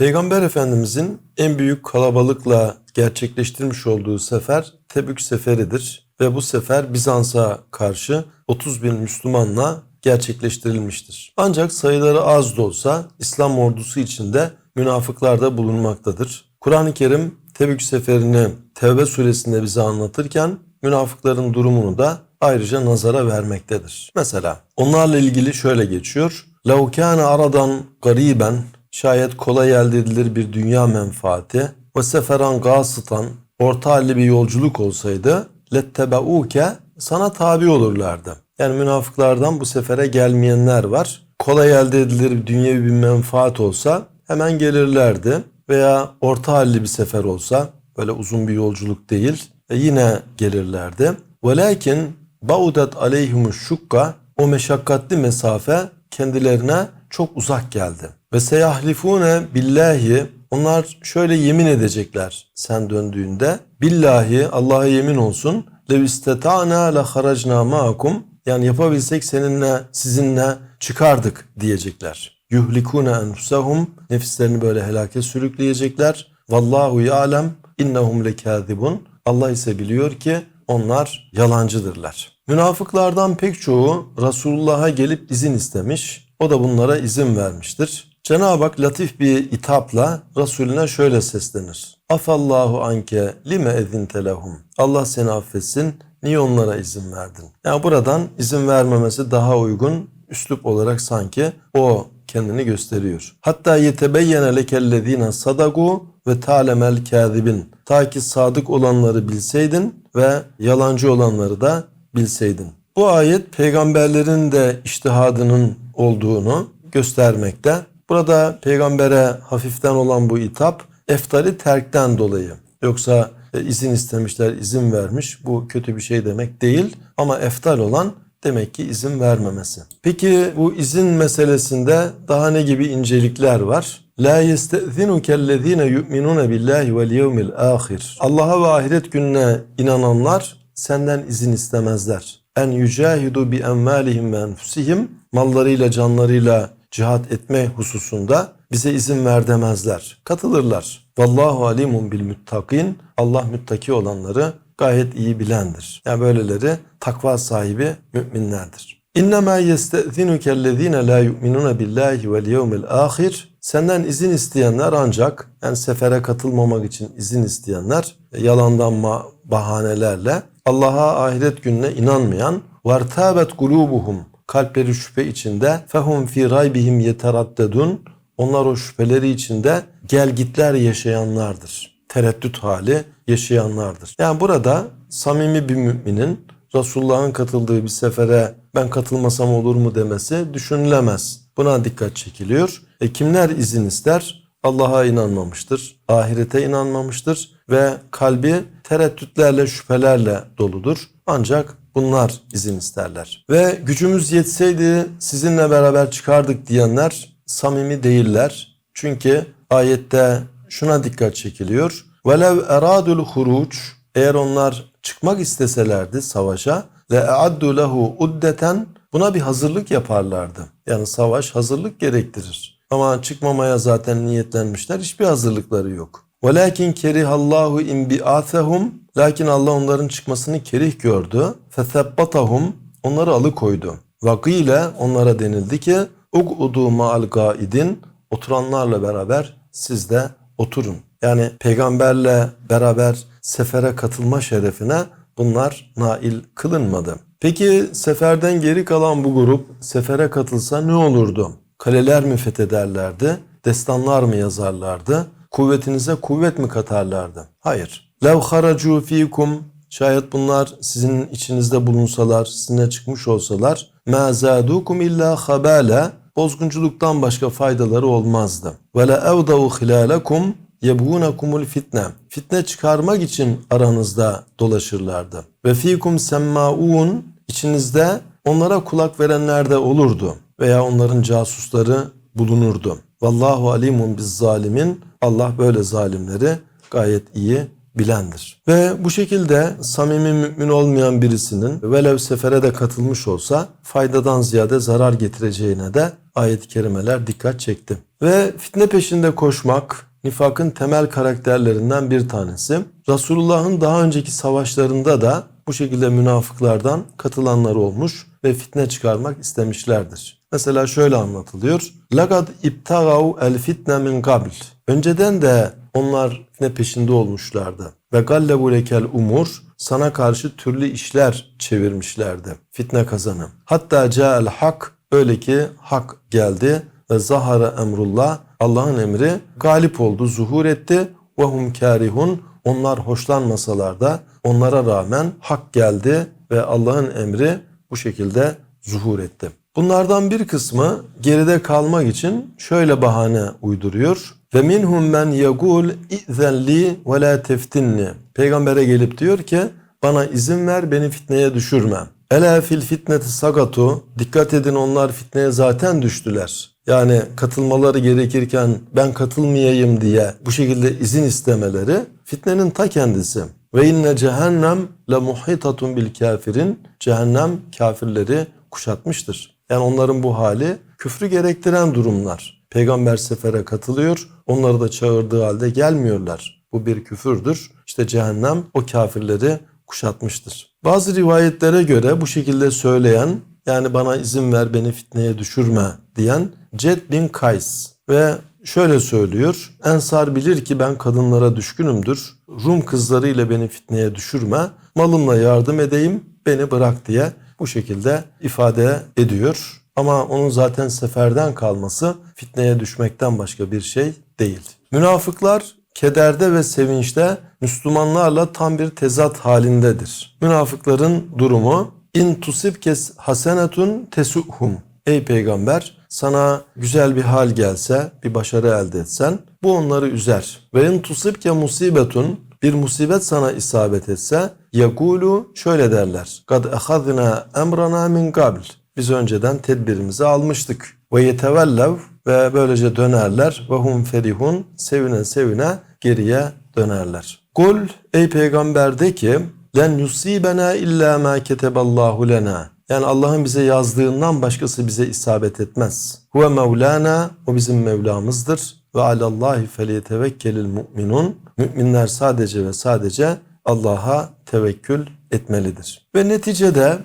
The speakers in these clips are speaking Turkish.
Peygamber Efendimizin en büyük kalabalıkla gerçekleştirmiş olduğu sefer Tebük seferidir ve bu sefer Bizans'a karşı 30 bin Müslümanla gerçekleştirilmiştir. Ancak sayıları az da olsa İslam ordusu içinde münafıklar da bulunmaktadır. Kur'an-ı Kerim Tebük seferini Tevbe suresinde bize anlatırken münafıkların durumunu da ayrıca nazara vermektedir. Mesela onlarla ilgili şöyle geçiyor. لَوْ كَانَ aradan gariben şayet kolay elde edilir bir dünya menfaati ve seferan gasıtan orta halli bir yolculuk olsaydı lettebauke sana tabi olurlardı. Yani münafıklardan bu sefere gelmeyenler var. Kolay elde edilir dünyevi bir menfaat olsa hemen gelirlerdi. Veya orta halli bir sefer olsa böyle uzun bir yolculuk değil e yine gelirlerdi. Velakin baudet aleyhimuş şukka o meşakkatli mesafe kendilerine çok uzak geldi. Ve seyahlifune billahi onlar şöyle yemin edecekler sen döndüğünde. Billahi Allah'a yemin olsun lev istetana la haracna ma'akum yani yapabilsek seninle sizinle çıkardık diyecekler. Yuhlikune enfusahum nefislerini böyle helake sürükleyecekler. Vallahu ya'lem innehum lekâzibun. Allah ise biliyor ki onlar yalancıdırlar. Münafıklardan pek çoğu Resulullah'a gelip izin istemiş. O da bunlara izin vermiştir. Cenab-ı Hak latif bir itapla Resulüne şöyle seslenir. Afallahu anke lime ezinte lehum. Allah seni affetsin. Niye onlara izin verdin? Yani buradan izin vermemesi daha uygun üslup olarak sanki o kendini gösteriyor. Hatta yetebeyyene lekellezine sadagu ve talemel kâzibin. Ta ki sadık olanları bilseydin ve yalancı olanları da bilseydin. Bu ayet peygamberlerin de iştihadının olduğunu göstermekte. Burada peygambere hafiften olan bu itap eftali terkten dolayı. Yoksa e, izin istemişler, izin vermiş. Bu kötü bir şey demek değil. Ama eftal olan demek ki izin vermemesi. Peki bu izin meselesinde daha ne gibi incelikler var? La yestezinuke ellezine yu'minune billahi vel yevmil ahir. Allah'a ve ahiret gününe inananlar senden izin istemezler. En yücahidu bi envalihim ve enfusihim mallarıyla canlarıyla cihat etme hususunda bize izin ver demezler. Katılırlar. Vallahu alimun bil muttakin. Allah müttaki olanları gayet iyi bilendir. Yani böyleleri takva sahibi müminlerdir. İnnemâ yestezinuke ellezîne lâ yu'minûne billâhi vel yevmil âhir. Senden izin isteyenler ancak yani sefere katılmamak için izin isteyenler yalandan bahanelerle Allah'a ahiret gününe inanmayan vartabet kulubuhum kalpleri şüphe içinde fehum fi raybihim yeteraddedun onlar o şüpheleri içinde gelgitler yaşayanlardır. Tereddüt hali yaşayanlardır. Yani burada samimi bir müminin Resulullah'ın katıldığı bir sefere ben katılmasam olur mu demesi düşünülemez. Buna dikkat çekiliyor. E kimler izin ister? Allah'a inanmamıştır, ahirete inanmamıştır ve kalbi tereddütlerle, şüphelerle doludur. Ancak bunlar izin isterler. Ve gücümüz yetseydi sizinle beraber çıkardık diyenler samimi değiller. Çünkü ayette şuna dikkat çekiliyor. Velev eradul huruc eğer onlar çıkmak isteselerdi savaşa le eaddu lehu uddeten buna bir hazırlık yaparlardı. Yani savaş hazırlık gerektirir. Ama çıkmamaya zaten niyetlenmişler. Hiçbir hazırlıkları yok. Velakin kerihallahu inbi'athehum lakin Allah onların çıkmasını kerih gördü. Fesebbatahum onları alıkoydu. Vakile onlara denildi ki Ug'udu ma'al gaidin oturanlarla beraber siz de oturun. Yani peygamberle beraber sefere katılma şerefine bunlar nail kılınmadı. Peki seferden geri kalan bu grup sefere katılsa ne olurdu? Kaleler mi fethederlerdi? Destanlar mı yazarlardı? Kuvvetinize kuvvet mi katarlardı? Hayır. Lev haracu fikum şayet bunlar sizin içinizde bulunsalar, sizinle çıkmış olsalar ma zadukum illa habala bozgunculuktan başka faydaları olmazdı. Ve la evdavu hilalakum yebğunakumul fitne. Fitne çıkarmak için aranızda dolaşırlardı. Ve fikum semmaun içinizde onlara kulak verenler de olurdu veya onların casusları bulunurdu. Vallahu alimun biz zalimin. Allah böyle zalimleri gayet iyi bilendir. Ve bu şekilde samimi mümin olmayan birisinin velev sefere de katılmış olsa faydadan ziyade zarar getireceğine de ayet-i kerimeler dikkat çekti. Ve fitne peşinde koşmak nifakın temel karakterlerinden bir tanesi. Resulullah'ın daha önceki savaşlarında da bu şekilde münafıklardan katılanlar olmuş ve fitne çıkarmak istemişlerdir. Mesela şöyle anlatılıyor. Lagad ibtagav el fitne min qabl. Önceden de onlar fitne peşinde olmuşlardı. Ve gallebu lekel umur sana karşı türlü işler çevirmişlerdi. Fitne kazanı. Hatta ca'el hak öyle ki hak geldi ve zahara emrullah Allah'ın emri galip oldu, zuhur etti. Ve hum karihun onlar hoşlanmasalar da onlara rağmen hak geldi ve Allah'ın emri bu şekilde zuhur etti. Bunlardan bir kısmı geride kalmak için şöyle bahane uyduruyor. Ve minhum men yegul izenli ve la teftinni. Peygambere gelip diyor ki bana izin ver beni fitneye düşürme. Ela fil fitneti sagatu. Dikkat edin onlar fitneye zaten düştüler. Yani katılmaları gerekirken ben katılmayayım diye bu şekilde izin istemeleri fitnenin ta kendisi. Ve inne cehennem la muhitatun bil kafirin. Cehennem kafirleri kuşatmıştır. Yani onların bu hali küfrü gerektiren durumlar. Peygamber sefere katılıyor, onları da çağırdığı halde gelmiyorlar. Bu bir küfürdür. İşte cehennem o kafirleri kuşatmıştır. Bazı rivayetlere göre bu şekilde söyleyen yani bana izin ver beni fitneye düşürme diyen Ced bin Kays ve şöyle söylüyor. Ensar bilir ki ben kadınlara düşkünümdür. Rum kızlarıyla beni fitneye düşürme. Malımla yardım edeyim beni bırak diye bu şekilde ifade ediyor. Ama onun zaten seferden kalması fitneye düşmekten başka bir şey değil. Münafıklar kederde ve sevinçte Müslümanlarla tam bir tezat halindedir. Münafıkların durumu in tusibkes hasenetun tesuhum. Ey peygamber sana güzel bir hal gelse, bir başarı elde etsen bu onları üzer. Ve in tusibke musibetun bir musibet sana isabet etse yekulu şöyle derler. Kad ehadna emrana min qabl. Biz önceden tedbirimizi almıştık. Ve yetevellev ve böylece dönerler ve hum ferihun sevine sevine geriye dönerler. Kul ey peygamber de ki len yusibena illa ma keteballahu lena. Yani Allah'ın bize yazdığından başkası bize isabet etmez. Huve mevlana o bizim Mevlamızdır ve alallahi feliyetevekkelil mu'minun. Müminler sadece ve sadece Allah'a tevekkül etmelidir. Ve neticede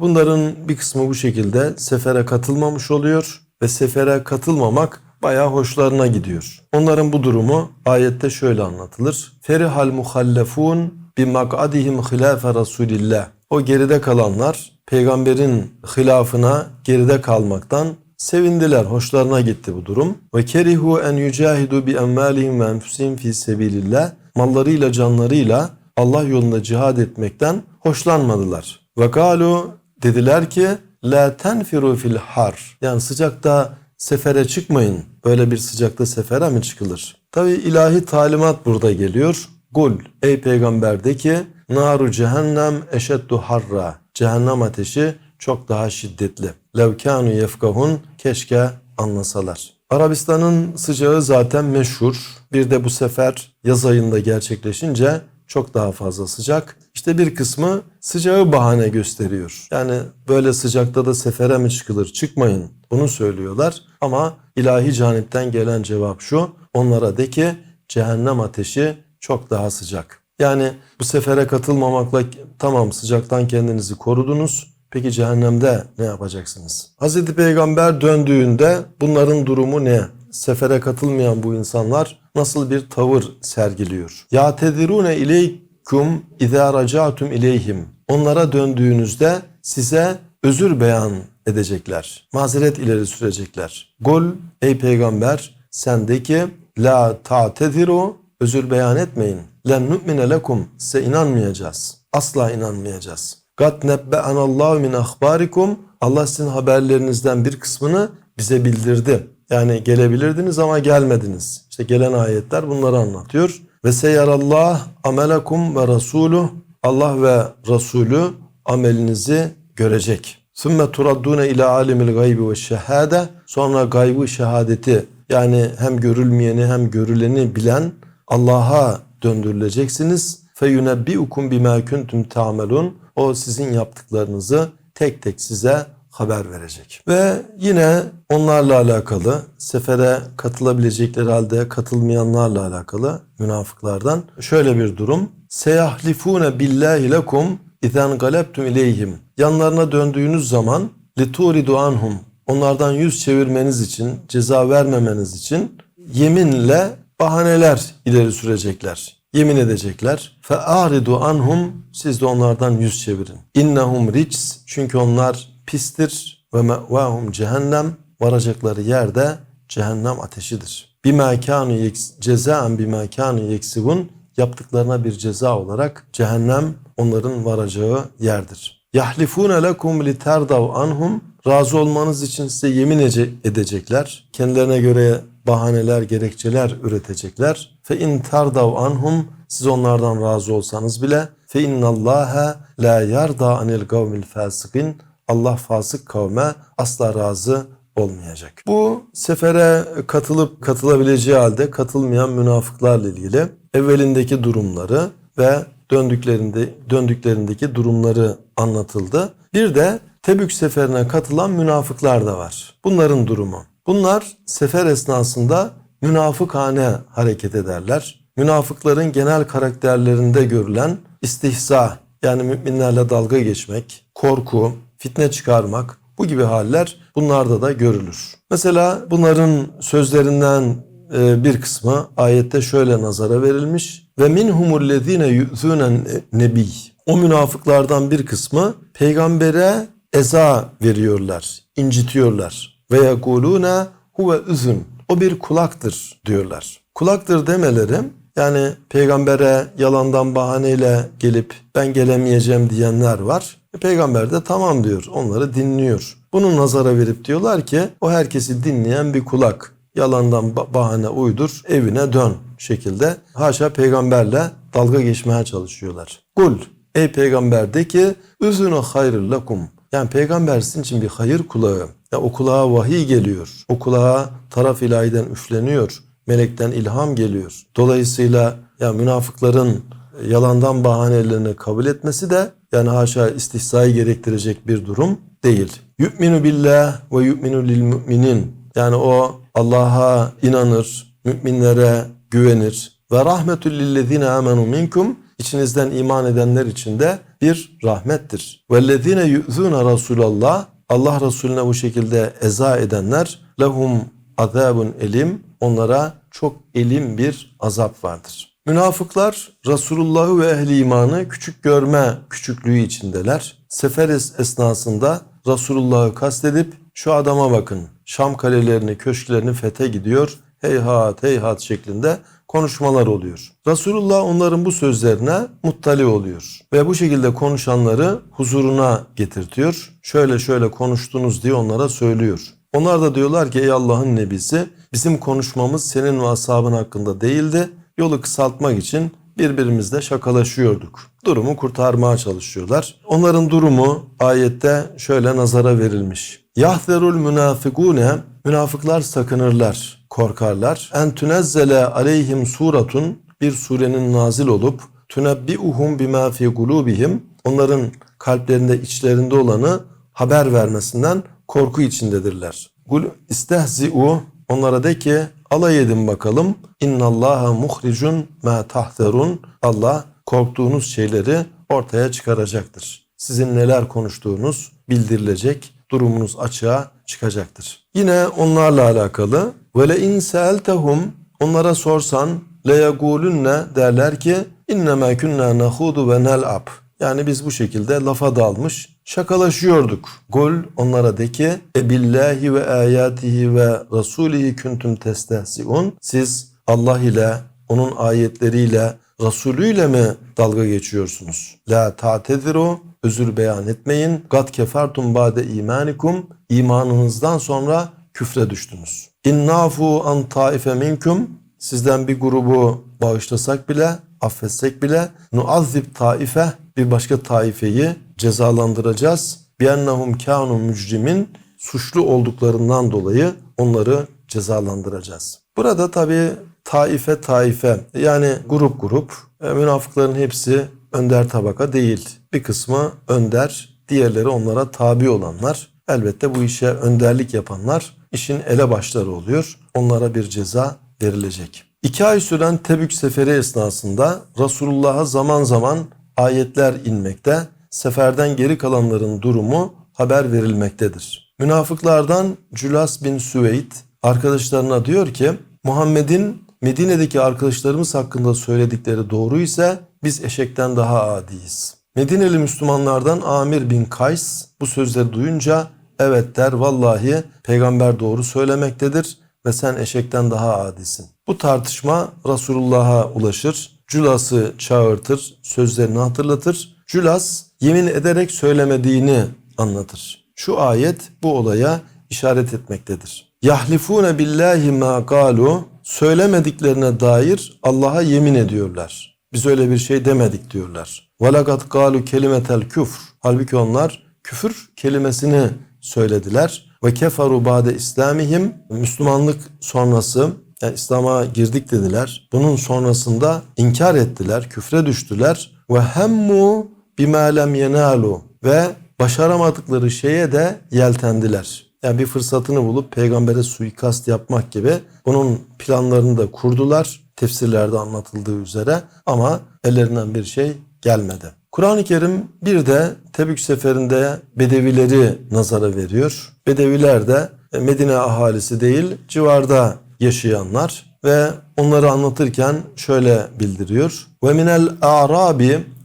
bunların bir kısmı bu şekilde sefere katılmamış oluyor ve sefere katılmamak bayağı hoşlarına gidiyor. Onların bu durumu ayette şöyle anlatılır. Ferihal muhallefun bi mak'adihim hilafe Resulillah. O geride kalanlar peygamberin hilafına geride kalmaktan sevindiler. Hoşlarına gitti bu durum. Ve kerihu en yucahidu bi emvalihim ve enfusihim fi sebilillah. Mallarıyla canlarıyla Allah yolunda cihad etmekten hoşlanmadılar. Ve galu dediler ki la tenfiru fil har. Yani sıcakta sefere çıkmayın. Böyle bir sıcakta sefere mi çıkılır? Tabi ilahi talimat burada geliyor. Kul ey peygamber de ki naru cehennem eşeddu harra. Cehennem ateşi çok daha şiddetli. Levkanu yefkahun keşke anlasalar. Arabistan'ın sıcağı zaten meşhur. Bir de bu sefer yaz ayında gerçekleşince çok daha fazla sıcak. İşte bir kısmı sıcağı bahane gösteriyor. Yani böyle sıcakta da sefere mi çıkılır? Çıkmayın. Bunu söylüyorlar. Ama ilahi canipten gelen cevap şu. Onlara de ki cehennem ateşi çok daha sıcak. Yani bu sefere katılmamakla tamam sıcaktan kendinizi korudunuz. Peki cehennemde ne yapacaksınız? Hazreti Peygamber döndüğünde bunların durumu ne? Sefere katılmayan bu insanlar nasıl bir tavır sergiliyor? Ya tedirune ileykum izâ raca'tum ileyhim. Onlara döndüğünüzde size özür beyan edecekler. Mazeret ileri sürecekler. Gol ey peygamber sen de ki la ta'tediru özür beyan etmeyin. Len nu'mine lekum size inanmayacağız. Asla inanmayacağız. Gat nebbe'anallahu min ahbarikum. Allah sizin haberlerinizden bir kısmını bize bildirdi. Yani gelebilirdiniz ama gelmediniz. İşte gelen ayetler bunları anlatıyor. Ve seyarallah amelakum ve rasuluh. Allah ve Resulü amelinizi görecek. Sümme turaddune ila alimil gaybi ve şehade. Sonra gaybı şehadeti yani hem görülmeyeni hem görüleni bilen Allah'a döndürüleceksiniz. Feyunebbiukum bima kuntum ta'melun. O sizin yaptıklarınızı tek tek size haber verecek. Ve yine onlarla alakalı sefere katılabilecekleri halde katılmayanlarla alakalı münafıklardan şöyle bir durum. Seyahlifune billahi lekum izen galebtum ileyhim. Yanlarına döndüğünüz zaman lituridu anhum. Onlardan yüz çevirmeniz için, ceza vermemeniz için yeminle bahaneler ileri sürecekler. Yemin edecekler. Fe aridu anhum siz de onlardan yüz çevirin. İnnehum rics çünkü onlar pistir ve mevahum cehennem varacakları yerde cehennem ateşidir. Bima kanu cezaen bima kanu yeksibun yaptıklarına bir ceza olarak cehennem onların varacağı yerdir. Yahlifune lekum literdav anhum razı olmanız için size yemin edecekler. Kendilerine göre bahaneler, gerekçeler üretecekler. Fe in terdav anhum siz onlardan razı olsanız bile fe innallaha la yarda anil kavmil fasikin Allah fasık kavme asla razı olmayacak. Bu sefere katılıp katılabileceği halde katılmayan münafıklarla ilgili evvelindeki durumları ve döndüklerinde döndüklerindeki durumları anlatıldı. Bir de Tebük seferine katılan münafıklar da var. Bunların durumu. Bunlar sefer esnasında münafıkhane hareket ederler. Münafıkların genel karakterlerinde görülen istihza yani müminlerle dalga geçmek, korku, fitne çıkarmak bu gibi haller bunlarda da görülür. Mesela bunların sözlerinden e, bir kısmı ayette şöyle nazara verilmiş. Ve minhumul lezine yu'zûnen nebi. O münafıklardan bir kısmı peygambere eza veriyorlar, incitiyorlar. Ve yekulûne huve üzün. O bir kulaktır diyorlar. Kulaktır demeleri yani peygambere yalandan bahaneyle gelip ben gelemeyeceğim diyenler var. E, peygamber de tamam diyor. Onları dinliyor. Bunu nazara verip diyorlar ki o herkesi dinleyen bir kulak. Yalandan bahane uydur, evine dön şekilde. Haşa peygamberle dalga geçmeye çalışıyorlar. Kul ey peygamber de ki üzünü hayrı lakum. Yani peygamber sizin için bir hayır kulağı. Ya o kulağa vahiy geliyor. O kulağa taraf ilahiden üfleniyor. Melekten ilham geliyor. Dolayısıyla ya münafıkların yalandan bahanelerini kabul etmesi de yani haşa istihzayı gerektirecek bir durum değil. Yu'minu billah ve yu'minu lil müminin. Yani o Allah'a inanır, müminlere güvenir. Ve rahmetül lillezine amenu minkum. İçinizden iman edenler için de bir rahmettir. Vellezine yu'zuna Resulallah. Allah Resulüne bu şekilde eza edenler lehum azabun elim. Onlara çok elim bir azap vardır. Münafıklar Resulullah'ı ve ehli imanı küçük görme küçüklüğü içindeler. Sefer esnasında Resulullah'ı kastedip şu adama bakın Şam kalelerini, köşklerini fethe gidiyor. Heyhat heyhat şeklinde konuşmalar oluyor. Resulullah onların bu sözlerine muttali oluyor. Ve bu şekilde konuşanları huzuruna getirtiyor. Şöyle şöyle konuştunuz diye onlara söylüyor. Onlar da diyorlar ki ey Allah'ın nebisi bizim konuşmamız senin ve ashabın hakkında değildi. Yolu kısaltmak için birbirimizle şakalaşıyorduk. Durumu kurtarmaya çalışıyorlar. Onların durumu ayette şöyle nazara verilmiş. Yahzerul münafikune münafıklar sakınırlar, korkarlar. En tünezzele aleyhim suratun bir surenin nazil olup tünebbiuhum bima fi gulubihim onların kalplerinde içlerinde olanı haber vermesinden korku içindedirler. Gul istehzi'u onlara de ki alay edin bakalım. İnnallaha muhricun ma tahzerun. Allah korktuğunuz şeyleri ortaya çıkaracaktır. Sizin neler konuştuğunuz bildirilecek, durumunuz açığa çıkacaktır. Yine onlarla alakalı ve le in sa'altahum onlara sorsan le yegulunne derler ki innema kunna nahudu ve nel'ab. Yani biz bu şekilde lafa dalmış şakalaşıyorduk. Gol onlara de ki e billahi ve ayatihi ve rasulihi kuntum testehziun. Siz Allah ile onun ayetleriyle Resulüyle mi dalga geçiyorsunuz? La ta'tediru özür beyan etmeyin. Gat kefertum bade imanikum imanınızdan sonra küfre düştünüz. İnnafu an taife minkum sizden bir grubu bağışlasak bile affetsek bile nuazzib taife bir başka taifeyi cezalandıracağız. Biennahum kânû mücrimin suçlu olduklarından dolayı onları cezalandıracağız. Burada tabi taife taife yani grup grup e, münafıkların hepsi önder tabaka değil. Bir kısmı önder, diğerleri onlara tabi olanlar. elbette bu işe önderlik yapanlar işin ele başları oluyor. Onlara bir ceza verilecek. İki ay süren Tebük seferi esnasında Resulullah'a zaman zaman ayetler inmekte, seferden geri kalanların durumu haber verilmektedir. Münafıklardan Cülas bin Süveyd arkadaşlarına diyor ki Muhammed'in Medine'deki arkadaşlarımız hakkında söyledikleri doğru ise biz eşekten daha adiyiz. Medineli Müslümanlardan Amir bin Kays bu sözleri duyunca evet der vallahi peygamber doğru söylemektedir ve sen eşekten daha adisin. Bu tartışma Resulullah'a ulaşır. Cülas'ı çağırtır, sözlerini hatırlatır. Cülas yemin ederek söylemediğini anlatır. Şu ayet bu olaya işaret etmektedir. Yahlifune billahi ma galu söylemediklerine dair Allah'a yemin ediyorlar. Biz öyle bir şey demedik diyorlar. Velakat galu kelimetel küfr. Halbuki onlar küfür kelimesini söylediler. Ve keferu ba'de islamihim. Müslümanlık sonrası yani İslam'a girdik dediler. Bunun sonrasında inkar ettiler, küfre düştüler. Ve hemmu bima lem yenalu ve başaramadıkları şeye de yeltendiler. Yani bir fırsatını bulup peygambere suikast yapmak gibi bunun planlarını da kurdular. Tefsirlerde anlatıldığı üzere ama ellerinden bir şey gelmedi. Kur'an-ı Kerim bir de Tebük seferinde Bedevileri nazara veriyor. Bedeviler de Medine ahalisi değil civarda yaşayanlar ve onları anlatırken şöyle bildiriyor. Ve minel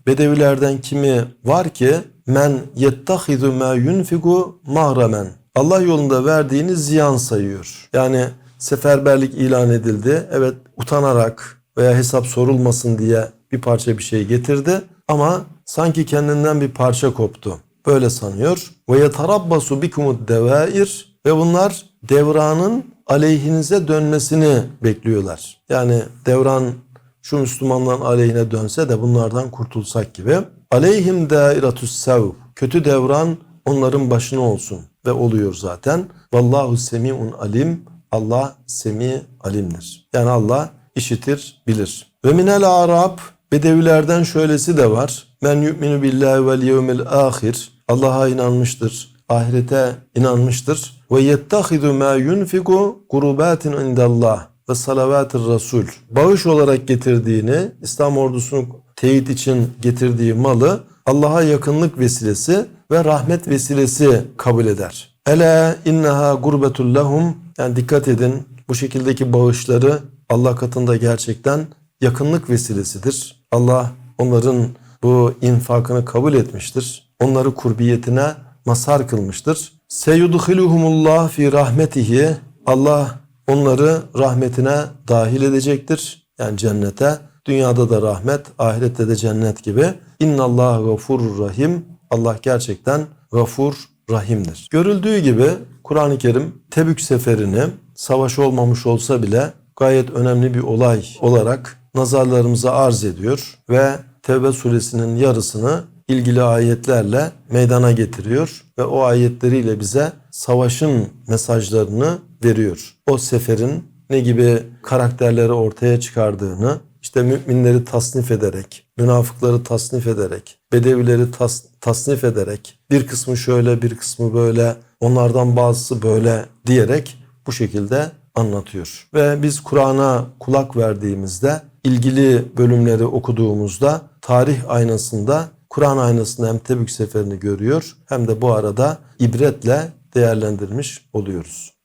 Bedevilerden kimi var ki men yettahidu ma yunfiku mahramen. Allah yolunda verdiğini ziyan sayıyor. Yani seferberlik ilan edildi. Evet utanarak veya hesap sorulmasın diye bir parça bir şey getirdi. Ama sanki kendinden bir parça koptu. Böyle sanıyor. Ve yetarabbasu bikumud devair ve bunlar devranın aleyhinize dönmesini bekliyorlar. Yani devran şu Müslümanların aleyhine dönse de bunlardan kurtulsak gibi. Aleyhim dairatüs sev. Kötü devran onların başına olsun ve oluyor zaten. Vallahu semiun alim. Allah semi alimdir. Yani Allah işitir, bilir. Ve minel arab bedevilerden şöylesi de var. Men yu'minu billahi vel yevmil ahir. Allah'a inanmıştır, ahirete inanmıştır. Ve yettahidu ma yunfiku kurubatin indallah ve salavatır rasul. Bağış olarak getirdiğini, İslam ordusunu teyit için getirdiği malı Allah'a yakınlık vesilesi ve rahmet vesilesi kabul eder. Ela innaha gurbetul lahum. Yani dikkat edin bu şekildeki bağışları Allah katında gerçekten yakınlık vesilesidir. Allah onların bu infakını kabul etmiştir. Onları kurbiyetine mazhar kılmıştır. Seyudhiluhumullah fi rahmetihi. Allah onları rahmetine dahil edecektir. Yani cennete. Dünyada da rahmet, ahirette de cennet gibi. İnnallah gafurur rahim. Allah gerçekten gafur, rahimdir. Görüldüğü gibi Kur'an-ı Kerim Tebük seferini savaş olmamış olsa bile gayet önemli bir olay olarak nazarlarımıza arz ediyor ve Tevbe suresinin yarısını ilgili ayetlerle meydana getiriyor ve o ayetleriyle bize savaşın mesajlarını veriyor. O seferin ne gibi karakterleri ortaya çıkardığını, işte müminleri tasnif ederek, münafıkları tasnif ederek, bedevileri tas, tasnif ederek, bir kısmı şöyle bir kısmı böyle, onlardan bazısı böyle diyerek bu şekilde anlatıyor. Ve biz Kur'an'a kulak verdiğimizde, ilgili bölümleri okuduğumuzda tarih aynasında Kur'an aynasında hem Tebük seferini görüyor hem de bu arada ibretle değerlendirmiş oluyoruz.